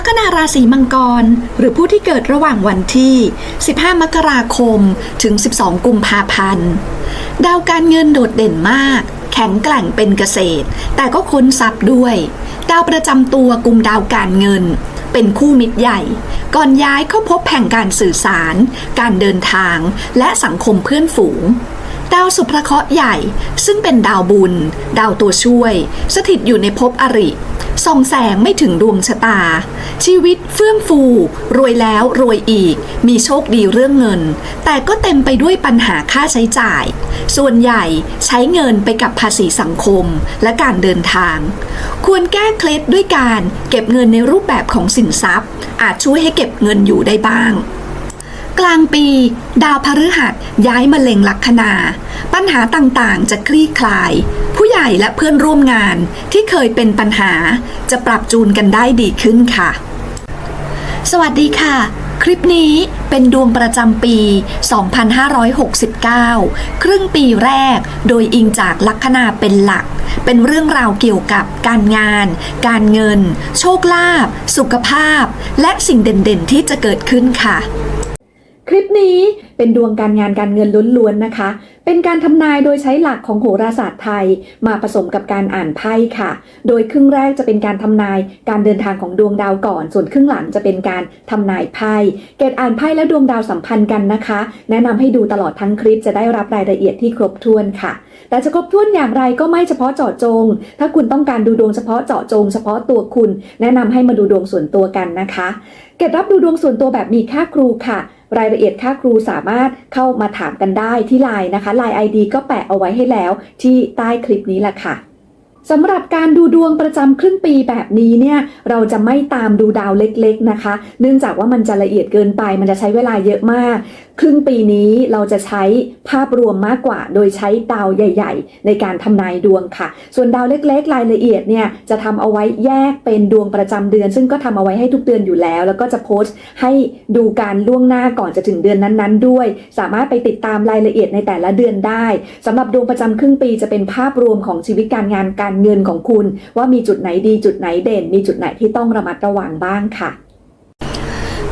ลัคนาราศีมังกร หรือผู้ที่เกิดระหว่างวันที่ 15 มกราคม ถึง 12 กุมภาพันธ์ ดาวการเงินโดดเด่นมาก แข็งแกร่งเป็นเกษตร แต่ก็ค้นทรัพย์ด้วย ดาวประจำตัวกลุ่มดาวการเงิน เป็นคู่มิตรใหญ่ ก่อนย้ายเข้าพบแห่งการสื่อสาร การเดินทาง และสังคมเพื่อนฝูง ดาวสุภเคราะห์ใหญ่ ซึ่งเป็นดาวบุญ ดาวตัวช่วย สถิตอยู่ในภพอริส่องแสงไม่ถึงดวงชะตา ชีวิตเฟื่องฟู รวยแล้วรวยอีก มีโชคดีเรื่องเงิน แต่ก็เต็มไปด้วยปัญหาค่าใช้จ่าย ส่วนใหญ่ใช้เงินไปกับภาษีสังคมและการเดินทาง ควรแก้เคล็ดด้วยการเก็บเงินในรูปแบบของสินทรัพย์ อาจช่วยให้เก็บเงินอยู่ได้บ้าง กลางปี ดาวพฤหัสย้ายมาเล็งลัคนา ปัญหาต่างๆ จะคลี่คลาย ผู้ใหญ่และเพื่อนร่วมงานที่เคยเป็นปัญหา จะปรับจูนกันได้ดีขึ้นค่ะ สวัสดีค่ะ คลิปนี้เป็นดวงประจำปี 2569 ครึ่งปีแรก โดยอิงจากลัคนาเป็นหลักเป็นเรื่องราวเกี่ยวกับการงาน การเงิน โชคลาภ สุขภาพ และสิ่งเด่นๆ ที่จะเกิดขึ้นค่ะ คลิปนี้เป็นดวงการงานการเงินล้วนๆนะคะเป็นการทำนายโดยใช้หลักของโหราศาสตร์ไทย มาผสมกับการอ่านไพ่ค่ะ โดยครึ่งแรกจะเป็นการทำนายการเดินทางของดวงดาวก่อน ส่วนครึ่งหลังจะเป็นการทำนายไพ่ เกตอ่านไพ่และดวงดาวสัมพันธ์กันนะคะ แนะนำให้ดูตลอดทั้งคลิปจะได้รับรายละเอียดที่ครบถ้วนค่ะ แต่จะครบถ้วนอย่างไรก็ไม่เฉพาะเจาะจง ถ้าคุณต้องการดูดวงเฉพาะเจาะจง เฉพาะตัวคุณ แนะนำให้มาดูดวงส่วนตัวกันนะคะ เกตรับดูดวงส่วนตัวแบบมีค่าครูค่ะ รายละเอียดค่าครูสามารถเข้ามาถามกันได้ที่ไลน์นะคะไลน์ ID ก็แปะเอาไว้ให้แล้วที่ใต้คลิปนี้แหละค่ะ สำหรับการดูดวงประจำครึ่งปีแบบนี้เนี่ยเราจะไม่ตามดูดาวเล็กๆนะคะ เนื่องจากว่ามันจะละเอียดเกินไป มันจะใช้เวลาเยอะมาก ครึ่งปีนี้เราจะใช้ภาพรวมมากกว่า โดยใช้ดาวใหญ่ ๆ ในการทำนายดวงค่ะ ส่วนดาวเล็กๆ รายละเอียดเนี่ยจะทำเอาไว้แยกเป็นดวงประจำเดือน ซึ่งก็ทำเอาไว้ให้ทุกเดือนอยู่แล้ว แล้วก็จะโพสต์ให้ดูการล่วงหน้าก่อนจะถึงเดือนนั้นๆ ด้วย สามารถไปติดตามรายละเอียดในแต่ละเดือนได้สำหรับดวงประจำครึ่งปีจะเป็นภาพรวมของชีวิตการงานการเงินของคุณ ว่ามีจุดไหนดีจุดไหนเด่น มีจุดไหนที่ต้องระมัดระวังบ้างค่ะ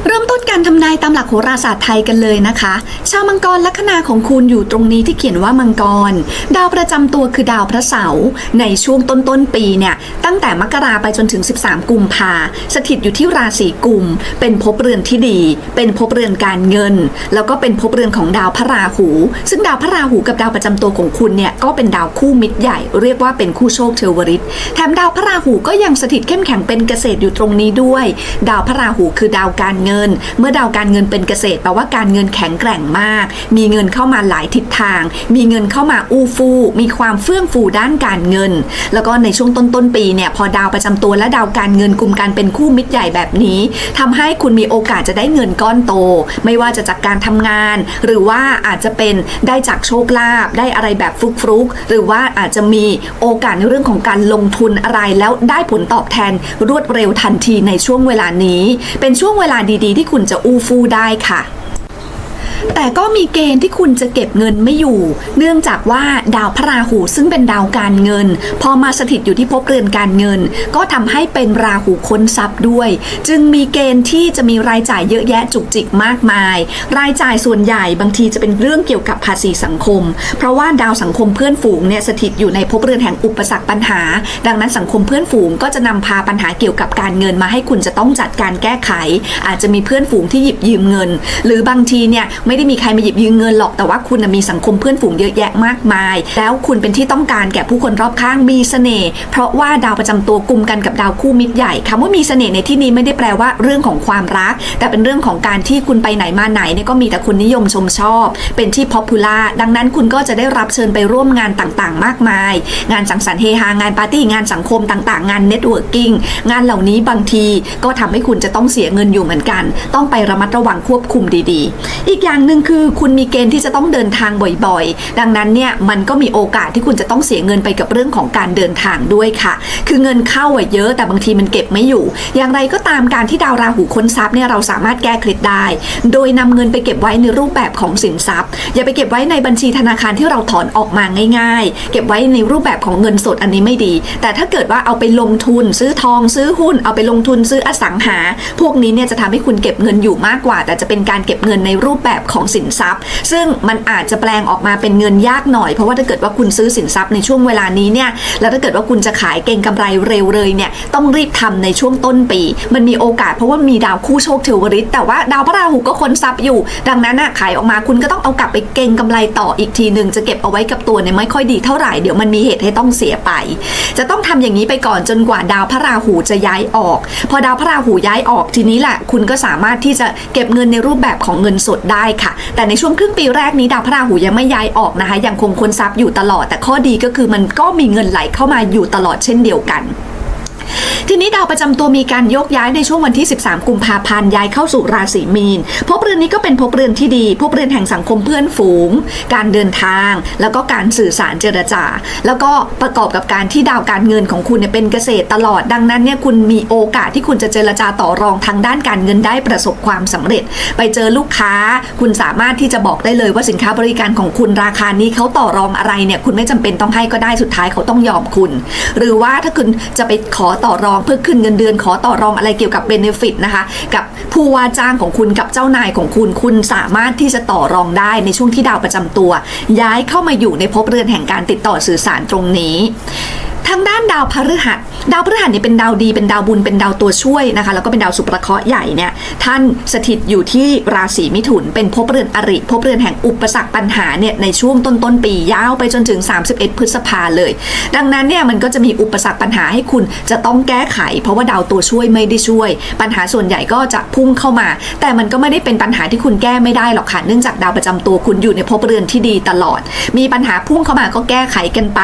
เริ่มต้นการทำนายตามหลักโหราศาสตร์ไทยกันเลยนะคะ ชาวมังกรลัคนาของคุณอยู่ตรงนี้ที่เขียนว่ามังกร ดาวประจำตัวคือดาวพระเสาร์ในช่วงต้นต้นๆปีเนี่ย ตั้งแต่มกราไปจนถึง 13 กุมภาสถิตอยู่ที่ราศีกุม เป็นภพเรือนที่ดี เป็นภพเรือนการเงิน แล้วก็เป็นภพเรือนของดาวพระราหู ซึ่งดาวพระราหูกับดาวประจำตัวของคุณเนี่ยก็เป็นดาวคู่มิตรใหญ่ เรียกว่าเป็นคู่โชคเทวริตแถมดาวพระราหูก็ยังสถิตเข้มแข็งเป็นเกษตรอยู่ตรงนี้ด้วย ดาวพระราหูคือดาวการเงินเมื่อดาวการเงินเป็นเกษตรแปลว่าการเงินแข็งแกร่งมาก มีเงินเข้ามาหลายทิศทาง มีเงินเข้ามาอู้ฟู่มีความเฟื่องฟูด้านการเงิน แล้วก็ในช่วงต้นต้นๆปีเนี่ยพอดาวประจำตัวและดาวการเงินกลุ่มกันเป็นคู่มิตรใหญ่แบบนี้ทำให้คุณมีโอกาสจะได้เงินก้อนโต ไม่ว่าจะจากการทำงาน หรือว่าอาจจะเป็นได้จากโชคลาภได้อะไรแบบฟลุกหรือว่าอาจจะมีโอกาสในเรื่องของการลงทุนอะไรแล้วได้ผลตอบแทนรวดเร็วทันทีในช่วงเวลานี้ เป็นช่วงเวลาดีที่คุณจะอู้ฟู่ได้ค่ะ แต่ก็มีเกณฑ์ที่คุณจะเก็บเงินไม่อยู่ เนื่องจากว่าดาวพระราหูซึ่งเป็นดาวการเงิน พอมาสถิตอยู่ที่ภพเรือนการเงิน ก็ทำให้เป็นราหูค้นทรัพย์ด้วย จึงมีเกณฑ์ที่จะมีรายจ่ายเยอะแยะจุกจิกมากมาย รายจ่ายส่วนใหญ่บางทีจะเป็นเรื่องเกี่ยวกับภาษีสังคม เพราะว่าดาวสังคมเพื่อนฝูงเนี่ยสถิตอยู่ในภพเรือนแห่งอุปสรรคปัญหา ดังนั้นสังคมเพื่อนฝูงก็จะนำพาปัญหาเกี่ยวกับการเงินมาให้คุณจะต้องจัดการแก้ไข อาจจะมีเพื่อนฝูงที่หยิบยืมเงิน หรือบางทีเนี่ยไม่ได้มีใครมาหยิบยืมเงินหรอกแต่ว่าคุณมีสังคมเพื่อนฝูงเยอะแยะมากมาย แล้วคุณเป็นที่ต้องการแก่ผู้คนรอบข้างมีเสน่ห์เพราะว่าดาวประจำตัวกลุ่มกันกับดาวคู่มิตรใหญ่คำว่ามีเสน่ห์ในที่นี้ไม่ได้แปลว่าเรื่องของความรัก แต่เป็นเรื่องของการที่คุณไปไหนมาไหนเนี่ยก็มีแต่คนนิยมชมชอบ เป็นที่พ popular ดังนั้นคุณก็จะได้รับเชิญไปร่วมงานต่างๆ มากมาย งานสังสรรค์เฮฮางานปาร์ตี้งานสังคมต่างๆ งาน networking งงานเหล่านี้บางทีก็ทำให้คุณจะต้องเสียเงินอยู่เหมือนกัน ต้องไประมัดระวังควบคุมดีๆ อีกอย่างอย่างหนึ่งคือคุณมีเกณฑ์ที่จะต้องเดินทางบ่อยๆ ดังนั้นเนี่ยมันก็มีโอกาสที่คุณจะต้องเสียเงินไปกับเรื่องของการเดินทางด้วยค่ะ คือเงินเข้าอะเยอะแต่บางทีมันเก็บไม่อยู่ อย่างไรก็ตามการที่ดาวราหูค้นทรัพย์เนี่ยเราสามารถแก้เคล็ดได้ โดยนำเงินไปเก็บไว้ในรูปแบบของสินทรัพย์ อย่าไปเก็บไว้ในบัญชีธนาคารที่เราถอนออกมาง่าย ๆ เก็บไว้ในรูปแบบของเงินสดอันนี้ไม่ดี แต่ถ้าเกิดว่าเอาไปลงทุนซื้อทองซื้อหุ้น เอาไปลงทุนซื้ออสังหา พวกนี้เนี่ยจะทำให้คุณเก็บเงินอยู่มากกว่า แต่จะเป็นการเก็บเงินในรูปแบบของสินทรัพย์ ซึ่งมันอาจจะแปลงออกมาเป็นเงินยากหน่อย เพราะว่าถ้าเกิดว่าคุณซื้อสินทรัพย์ในช่วงเวลานี้เนี่ยแล้วถ้าเกิดว่าคุณจะขายเก่งกำไรเร็วเลยเนี่ยต้องรีบทำในช่วงต้นปี มันมีโอกาสเพราะว่ามีดาวคู่โชคเทวริตแต่ว่าดาวพระราหูก็ค้นทรัพย์อยู่ ดังนั้นน่ะขายออกมาคุณก็ต้องเอากลับไปเก่งกำไรต่ออีกทีหนึ่งจะเก็บเอาไว้กับตัวเนี่ยไม่ค่อยดีเท่าไหร่เดี๋ยวมันมีเหตุให้ต้องเสียไป จะต้องทำอย่างนี้ไปก่อนจนกว่าดาวพระราหูจะย้ายออก พอดาวพระราหูย้ายออกทีนี้แหละคุณก็สามารถที่จะเก็บเงินในรูปแบบของเงินสดได้ค่ะ แต่ในช่วงครึ่งปีแรกนี้ดาวพระราหูยังไม่ย้ายออกนะคะ ยังคงค้นทรัพย์อยู่ตลอด แต่ข้อดีก็คือมันก็มีเงินไหลเข้ามาอยู่ตลอดเช่นเดียวกัน ทีนี้ดาวประจำตัวมีการยกย้ายในช่วงวันที่ 13 กุมภาพันธ์ย้ายเข้าสู่ราศีมีนภพเรือนนี้ก็เป็นภพเรือนที่ดีภพเรือนแห่งสังคมเพื่อนฝูง การเดินทาง แล้วก็การสื่อสารเจรจา แล้วก็ประกอบกับการที่ดาวการเงินของคุณเนี่ยเป็นเกษตรตลอดดังนั้นเนี่ยคุณมีโอกาสที่คุณจะเจรจาต่อรองทางด้านการเงินได้ประสบความสำเร็จ ไปเจอลูกค้า คุณสามารถที่จะบอกได้เลยว่าสินค้าบริการของคุณราคานี้เขาต่อรองอะไรเนี่ยคุณไม่จำเป็นต้องให้ก็ได้สุดท้ายเขาต้องยอมคุณ หรือว่าถ้าคุณจะไปขอต่อรองเพื่อขึ้นเงินเดือน ขอต่อรองอะไรเกี่ยวกับเบเนฟิตนะคะ กับผู้ว่าจ้างของคุณกับเจ้านายของคุณคุณสามารถที่จะต่อรองได้ในช่วงที่ดาวประจำตัว ย้ายเข้ามาอยู่ในภพเรือนแห่งการติดต่อสื่อสารตรงนี้ ทางด้านดาวพฤหัส ดาวพฤหัสเนี่ยเป็นดาวดี เป็นดาวบุญ เป็นดาวตัวช่วยนะคะ แล้วก็เป็นดาวสุประเคราะห์ใหญ่เนี่ย ท่านสถิตอยู่ที่ราศีมิถุน เป็นภพเรือนอริภพเรือนแห่งอุปสรรคปัญหาเนี่ยในช่วงต้นต้นปียาวไปจนถึง 31 พฤษภาเลย ดังนั้นเนี่ยมันก็จะมีอุปสรรคปัญหาให้คุณจะต้องแก้ไข เพราะว่าดาวตัวช่วยไม่ได้ช่วย ปัญหาส่วนใหญ่ก็จะพุ่งเข้ามา แต่มันก็ไม่ได้เป็นปัญหาที่คุณแก้ไม่ได้หรอกค่ะ เนื่องจากดาวประจำตัวคุณอยู่ในภพเรือนที่ดีตลอด มีปัญหาพุ่งเข้ามาก็แก้ไขกันไป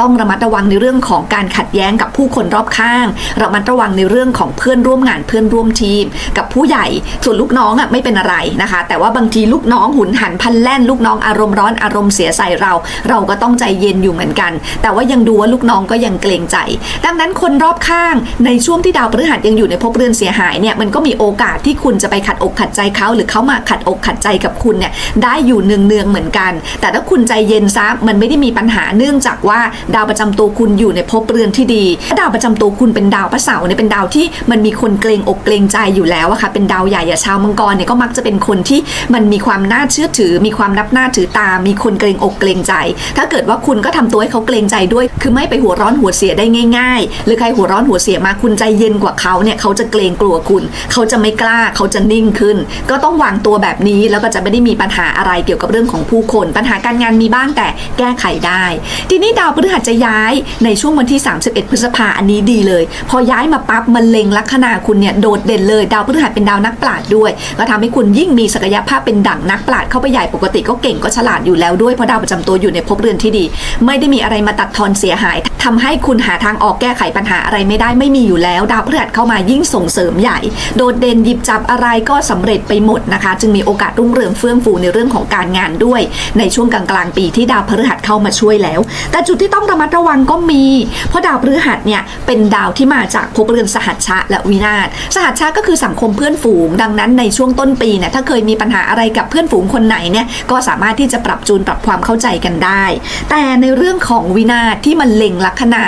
ต้องระมัดระวังในเรื่องของการขัดแย้งกับผู้คนรอบข้างระมัดระวังในเรื่องของเพื่อนร่วมงานเพื่อนร่วมทีม กับผู้ใหญ่ส่วนลูกน้องอะไม่เป็นอะไรนะคะ แต่ว่าบางทีลูกน้องหุนหันพันแล่นลูกน้องอารมณ์ร้อนอารมณ์เสียใส่เรา เราก็ต้องใจเย็นอยู่เหมือนกัน แต่ว่ายังดูว่าลูกน้องก็ยังเกรงใจ ดังนั้นคนรอบข้างในช่วงที่ดาวพฤหัสยังอยู่ในภพเรือนเสียหายเนี่ยมันก็มีโอกาสที่คุณจะไปขัดอกขัดใจเขาหรือเขามาขัดอกขัดใจกับคุณเนี่ยได้อยู่เนืองๆเหมือนกัน แต่ถ้าคุณใจเย็นซะมันไม่ได้มีปัญหาเนื่องจากว่าดาวประจำตัวคุณอยู่ในภพเรือนที่ดี ดาวประจำตัวคุณเป็นดาวพระเสาร์เนี่ยเป็นดาวที่มันมีคนเกรงอกเกรงใจอยู่แล้วอะค่ะ เป็นดาวใหญ่อะชาวมังกรเนี่ยก็มักจะเป็นคนที่มันมีความน่าเชื่อถือ มีความนับหน้าถือตา มีคนเกรงอกเกรงใจ ถ้าเกิดว่าคุณก็ทำตัวให้เขาเกรงใจด้วย คือไม่ไปหัวร้อนหัวเสียได้ง่าย ๆ หรือใครหัวร้อนหัวเสียมาคุณใจเย็นกว่าเขาเนี่ยเขาจะเกรงกลัวคุณ เขาจะไม่กล้าเขาจะนิ่งขึ้น ก็ต้องวางตัวแบบนี้แล้วก็จะไม่ได้มีปัญหาอะไรเกี่ยวกับเรื่องของผู้คน ปัญหาการงานมีบ้างแต่แก้ไขได้ ทีนี้ดาวพฤหัสจะย้ายในช่วงวันที่ 31 พฤษภาอันนี้ดีเลย พอย้ายมาปั๊บมันเล็งลัคนาคุณเนี่ยโดดเด่นเลยดาวพฤหัสเป็นดาวนักปราชญ์ด้วย ก็ทำให้คุณยิ่งมีศักยภาพเป็นดั่งนักปราชญ์เข้าไปใหญ่ปกติก็เก่งก็ฉลาดอยู่แล้วด้วยเพราะดาวประจำตัวอยู่ในภพเรือนที่ดี ไม่ได้มีอะไรมาตัดทอนเสียหายทำให้คุณหาทางออกแก้ไขปัญหาอะไรไม่ได้ไม่มีอยู่แล้ว ดาวพฤหัสเข้ามายิ่งส่งเสริมใหญ่ โดดเด่นหยิบจับอะไรก็สำเร็จไปหมดนะคะ จึงมีโอกาสรุ่งเรืองเฟื่องฟูในเรื่องของการงานด้วย ในช่วงกลางๆปีที่ดาวพฤหัสเข้ามาช่วยแล้ว แต่จุดที่ต้องระมัดระวังก็มีเพราะดาวพฤหัสเนี่ยเป็นดาวที่มาจากภพเรือนสหัชชะและวินาศสหัชชะก็คือสังคมเพื่อนฝูง ดังนั้นในช่วงต้นปีเนี่ยถ้าเคยมีปัญหาอะไรกับเพื่อนฝูงคนไหนเนี่ยก็สามารถที่จะปรับจูนปรับความเข้าใจกันได้ แต่ในเรื่องของวินาศที่มันเล็งลัคนา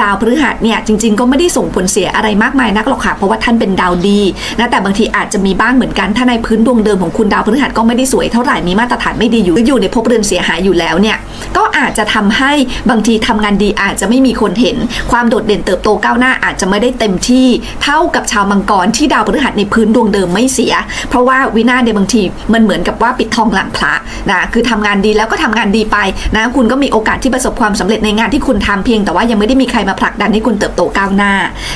ดาวพฤหัสเนี่ยจริง ๆ ก็ไม่ได้ส่งผลเสียอะไรมากมายนักหรอกค่ะเพราะว่าท่านเป็นดาวดีนะแต่บางทีอาจจะมีบ้างเหมือนกัน ถ้าในพื้นดวงเดิมของคุณดาวพฤหัสก็ไม่ได้สวยเท่าไหร่มีมาตรฐานไม่ดีอยู่หรืออยู่ในภพเรือนเสียหายอยู่แล้วเนี่ยก็อาจจะทำให้บางทีทำงานดีอาจจะไม่มีคนเห็น ความโดดเด่นเติบโตก้าวหน้าอาจจะไม่ได้เต็มที่เท่ากับชาวมังกรที่ดาวพฤหัสในพื้นดวงเดิมไม่เสีย เพราะว่าวินาศในบางทีมันเหมือนกับว่าปิดทองหลังพระนะคือทำงานดีแล้วก็ทำงานดีไปนะคุณก็มีโอกาสที่ประสบความสำเร็จในงานที่คุณทำเพียงแต่ว่ายังไม่ได้มีใครมาผลักดันให้คุณเติบโตก้าวหน้า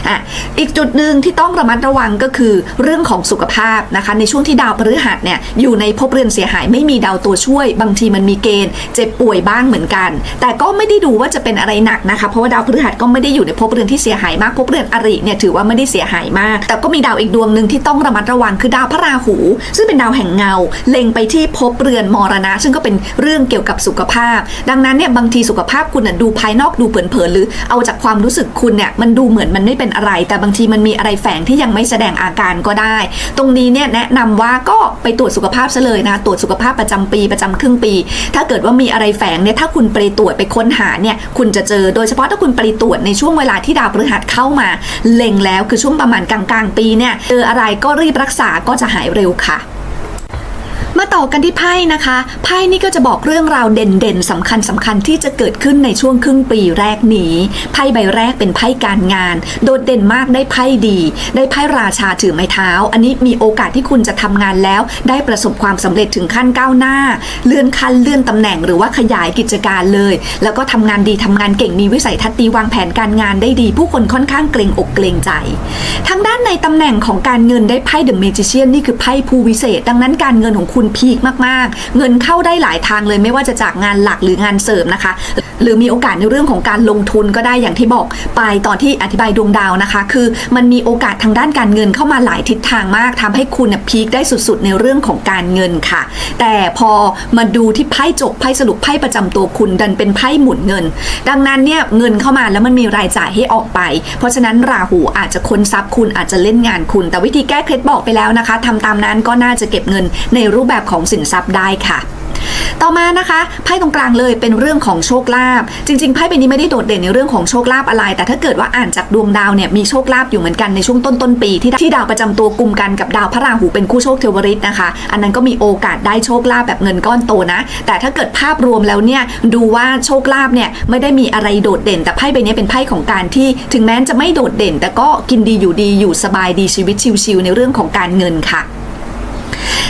อะอีกจุดหนึ่งที่ต้องระมัดระวังก็คือเรื่องของสุขภาพนะคะในช่วงที่ดาวพฤหัสเนี่ยอยู่ในภพเรือนเสียหายไม่มีดาวตัวช่วย บางทีมันมีเกณฑ์เจ็บป่วยบ้างเหมือนกัน แต่ก็ไม่ได้ดูว่าจะเป็นอะไรหนักนะคะเพราะว่าดาวพฤหัสก็ไม่ได้อยู่ในภพเรือนที่เสียหายมากภพเรือนอริเนี่ยถือว่าไม่ได้เสียหายมาก แต่ก็มีดาวอีกดวงหนึ่งที่ต้องระมัดระวังคือดาวพระราหู ซึ่งเป็นดาวแห่งเงา เล็งไปที่ภพเรือนมรณะ ซึ่งก็เป็นเรื่องเกี่ยวกับสุขภาพ ดังนั้นเนี่ยบางทีสุขภาพคุณน่ะดูภายนอกดูเผินๆหรือเอาจากความรู้สึกคุณเนี่ยมันดูเหมือนมันไม่เป็นอะไร แต่บางทีมันมีอะไรแฝงที่ยังไม่แสดงอาการก็ได้ ตรงนี้เนี่ยแนะนำว่าก็ไปตรวจสุขภาพซะเลยนะตรวจสุขภาพประจำปีประจำครึ่งปี ถ้าเกิดว่ามีอะไรแฝงเนี่ยถ้าคุณไปตรวจไปค้นหาเนี่ยคุณจะเจอโดยเฉพาะถ้าคุณไปตรวจในช่วงเวลาที่ดาวพฤหัสเข้ามาเล็งแล้วคือช่วงประมาณกลางๆ ปีเนี่ยเจออะไรก็รีบรักษาก็จะหายเร็วค่ะ มาต่อกันที่ไพ่นะคะ ไพ่นี่ก็จะบอกเรื่องราวเด่นๆสำคัญสำคัญที่จะเกิดขึ้นในช่วงครึ่งปีแรกนี้ ไพ่ใบแรกเป็นไพ่การงาน โดดเด่นมากได้ไพ่ดี ได้ไพ่ราชาถือไม้เท้า อันนี้มีโอกาสที่คุณจะทำงานแล้ว ได้ประสบความสำเร็จถึงขั้นก้าวหน้า เลื่อนขั้นเลื่อนตำแหน่งหรือว่าขยายกิจการเลย แล้วก็ทำงานดีทำงานเก่งมีวิสัยทัศน์ดีวางแผนการงานได้ดี ผู้คนค่อนข้างเกรงอกเกรงใจ ทางด้านในตำแหน่งของการเงินได้ไพ่เดอะเมจิเชียนนี่คือไพ่ผู้วิเศษ ดังนั้นการเงินของคุณพีคมากๆ เงินเข้าได้หลายทางเลยไม่ว่าจะจากงานหลักหรืองานเสริมนะคะ หรือมีโอกาสในเรื่องของการลงทุนก็ได้อย่างที่บอกไปตอนที่อธิบายดวงดาวนะคะ คือมันมีโอกาสทางด้านการเงินเข้ามาหลายทิศทางมากทำให้คุณเนี่ยพีคได้สุดๆ ในเรื่องของการเงินค่ะ แต่พอมาดูที่ไพ่จบไพ่สรุปไพ่ประจำตัวคุณดันเป็นไพ่หมุนเงิน ดังนั้นเนี่ยเงินเข้ามาแล้วมันมีรายจ่ายให้ออกไป เพราะฉะนั้นราหูอาจจะค้นทรัพย์คุณอาจจะเล่นงานคุณ แต่วิธีแก้เคล็ดบอกไปแล้วนะคะทำตามนั้นก็น่าจะเก็บเงินในรูปแบบของสินทรัพย์ได้ค่ะต่อมานะคะไพ่ตรงกลางเลยเป็นเรื่องของโชคลาภจริงๆไพ่ใบนี้ไม่ได้โดดเด่นในเรื่องของโชคลาภอะไร แต่ถ้าเกิดว่าอ่านจากดวงดาวเนี่ยมีโชคลาภอยู่เหมือนกันในช่วงต้นต้นๆปี ที่ที่ดาวประจำตัวกลุ่มกันกับดาวพระราหูเป็นคู่โชคเทวริตนะคะ อันนั้นก็มีโอกาสได้โชคลาภแบบเงินก้อนโตนะ แต่ถ้าเกิดภาพรวมแล้วเนี่ยดูว่าโชคลาภเนี่ยไม่ได้มีอะไรโดดเด่น แต่ไพ่ใบนี้เป็นไพ่ของการที่ ถึงแม้จะไม่โดดเด่น แต่ก็กินดีอยู่ดีอยู่สบายดีชีวิตชิวๆในเรื่องของการเงินค่ะ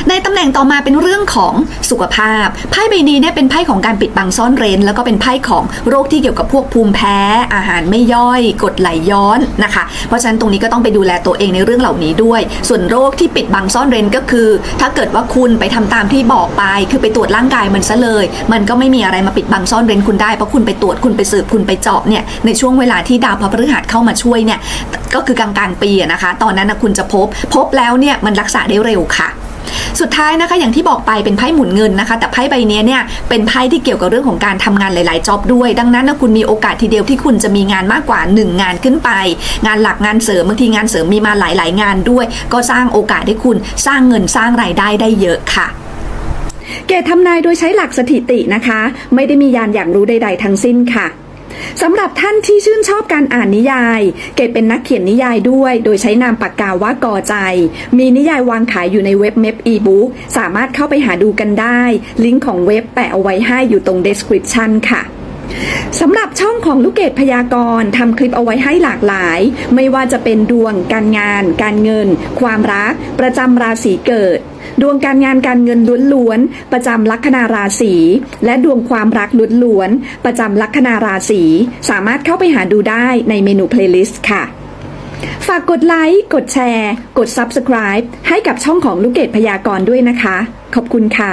ในตำแหน่งต่อมาเป็นเรื่องของสุขภาพ ไพ่ใบนี้เนี่ยเป็นไพ่ของการปิดบังซ่อนเร้น แล้วก็เป็นไพ่ของโรคที่เกี่ยวกับพวกภูมิแพ้ อาหารไม่ย่อย กดไหลย้อนนะคะ เพราะฉะนั้นตรงนี้ก็ต้องไปดูแลตัวเองในเรื่องเหล่านี้ด้วย ส่วนโรคที่ปิดบังซ่อนเร้นก็คือ ถ้าเกิดว่าคุณไปทำตามที่บอกไป คือไปตรวจร่างกายมันซะเลย มันก็ไม่มีอะไรมาปิดบังซ่อนเร้นคุณได้เพราะคุณไปตรวจคุณไปสืบคุณไปเจาะเนี่ยในช่วงเวลาที่ดาวพฤหัสเข้ามาช่วยเนี่ยก็คือกลางๆปีนะคะ ตอนนั้นนะคุณจะพบพบแล้วเนี่ยมันรักษาได้เร็วค่ะ สุดท้ายนะคะอย่างที่บอกไปเป็นไพ่หมุนเงินนะคะ แต่ไพ่ใบนี้เนี่ยเป็นไพ่ที่เกี่ยวกับเรื่องของการทำงานหลาย ๆจ็อบด้วย ดังนั้นนะคุณมีโอกาสทีเดียวที่คุณจะมีงานมากกว่า 1 งานขึ้นไป งานหลักงานเสริมบางทีงานเสริมมีมาหลาย ๆ งานด้วย ก็สร้างโอกาสให้คุณสร้างเงินสร้างรายได้ได้เยอะค่ะเกตทำนายโดยใช้หลักสถิตินะคะ ไม่ได้มียานอย่างรู้ใด ๆ ทั้งสิ้นค่ะ สำหรับท่านที่ชื่นชอบการอ่านนิยาย เกดเป็นนักเขียนนิยายด้วย โดยใช้นามปากกาว่ากอใจ มีนิยายวางขายอยู่ในเว็บเมพอีบุ๊กสามารถเข้าไปหาดูกันได้ ลิงก์ของเว็บแปะเอาไว้ให้อยู่ตรง description ค่ะ สำหรับช่องของลูกเกดพยากรณ์ทำคลิปเอาไว้ให้หลากหลาย ไม่ว่าจะเป็นดวง การงาน การเงิน ความรัก ประจำราศีเกิด ดวงการงานการเงินล้วนๆประจำลัคนาราศีและดวงความรักล้วนๆประจำลัคนาราศีสามารถเข้าไปหาดูได้ในเมนูเพลย์ลิสต์ค่ะฝากกดไลค์ กดแชร์ กด Subscribe ให้กับช่องของลูกเกดพยากรณ์ด้วยนะคะ ขอบคุณค่ะ